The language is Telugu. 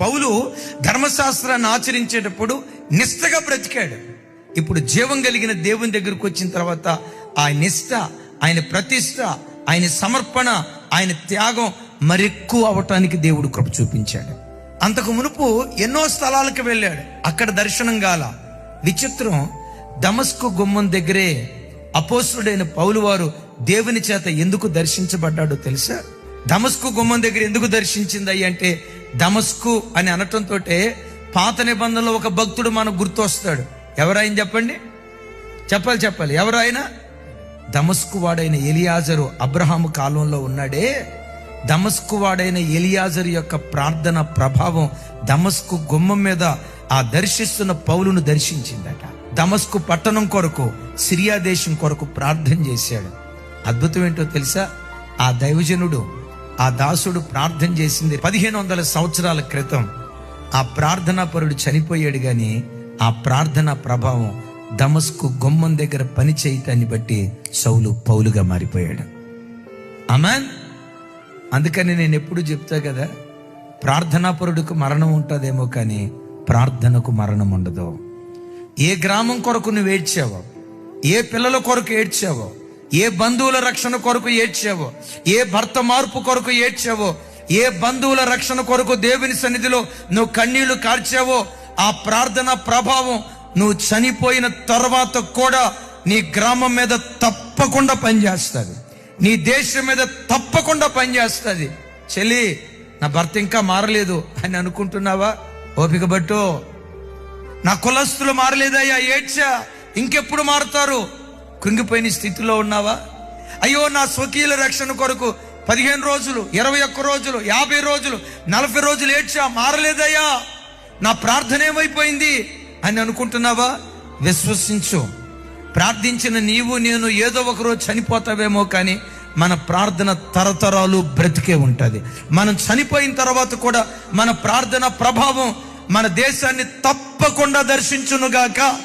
పౌలు ధర్మశాస్త్రాన్ని ఆచరించేటప్పుడు నిష్టగా బ్రతికాడు. ఇప్పుడు జీవం కలిగిన దేవుని దగ్గరకు వచ్చిన తర్వాత ఆ నిష్ట ఆయన ప్రతిష్ట ఆయన సమర్పణ ఆయన త్యాగం మరెక్కువ అవటానికి దేవుడు కృప చూపించాడు. అంతకు మునుపు ఎన్నో స్థలాలకు వెళ్ళాడు. అక్కడ దర్శనం గాల. విచిత్రం దమస్కు గుమ్మం దగ్గరే అపోసుడైన పౌలు వారు దేవుని చేత ఎందుకు దర్శించబడ్డాడో తెలుసా? దమస్కు గుమ్మం దగ్గర ఎందుకు దర్శించింది అంటే దమస్కు అని అనటంతో పాత నిబంధనలో ఒక భక్తుడు మనకు గుర్తొస్తాడు ఎవరైనా చెప్పండి? చెప్పాలి చెప్పాలి. ఎవరైనా దమస్కు వాడైన ఎలియాజరు అబ్రహాము కాలంలో ఉన్నాడే. దమస్కు వాడైన ఎలియాజరు యొక్క ప్రార్థన ప్రభావం దమస్కు గుమ్మం మీద ఆ దర్శిస్తున్న పౌలును దర్శించిందట. దమస్కు పట్టణం కొరకు సిరియా దేశం కొరకు ప్రార్థన చేశాడు. అద్భుతం ఏంటో తెలుసా? ఆ దైవజనుడు ఆ దాసుడు ప్రార్థన చేసింది పదిహేను వందల సంవత్సరాల క్రితం. ఆ ప్రార్థనా పరుడు చనిపోయాడు కానీ ఆ ప్రార్థన ప్రభావం దమస్కు గుమ్మం దగ్గర పని చేయటాన్ని బట్టి సౌలు పౌలుగా మారిపోయాడు. అమాన్ అందుకని నేను ఎప్పుడు చెప్తా కదా ప్రార్థనాపరుడికి మరణం ఉంటుందేమో కానీ ప్రార్థనకు మరణం ఉండదు. ఏ గ్రామం కొరకు నువ్వు ఏడ్చావో ఏ పిల్లల కొరకు ఏడ్చావో ఏ బంధువుల రక్షణ కొరకు ఏడ్చావో? ఏ భర్త మార్పు కొరకు ఏడ్చావో? ఏ బంధువుల రక్షణ కొరకు దేవుని సన్నిధిలో నువ్వు కన్నీళ్ళు కార్చావో? ఆ ప్రార్థన ప్రభావం నువ్వు చనిపోయిన తర్వాత కూడా నీ గ్రామం మీద తప్పకుండా పనిచేస్తుంది. నీ దేశం మీద తప్పకుండా పనిచేస్తుంది. చెల్లి నా భర్త ఇంకా మారలేదు అని అనుకుంటున్నావా? ఓపిక బట్టు నా కులస్తులు మారలేదయ్యా ఏడ్చా. ఇంకెప్పుడు మారుతారు? కృంగిపోయిన స్థితిలో ఉన్నావా? అయ్యో నా స్వకీయుల రక్షణ కొరకు పదిహేను రోజులు ఇరవై ఒక్క రోజులు యాభై రోజులు నలభై రోజులు ఏడ్చా మారలేదయ్యా. నా ప్రార్థన ఏమైపోయింది అని అనుకుంటున్నావా? విశ్వసించు. ప్రార్థించిన నీవు నేను ఏదో ఒక రోజు చనిపోతావేమో కానీ మన ప్రార్థన తరతరాలు బ్రతికే ఉంటుంది. మనం చనిపోయిన తర్వాత కూడా మన ప్రార్థన ప్రభావం మన దేశాన్ని తప్పకుండా దర్శించునుగాక.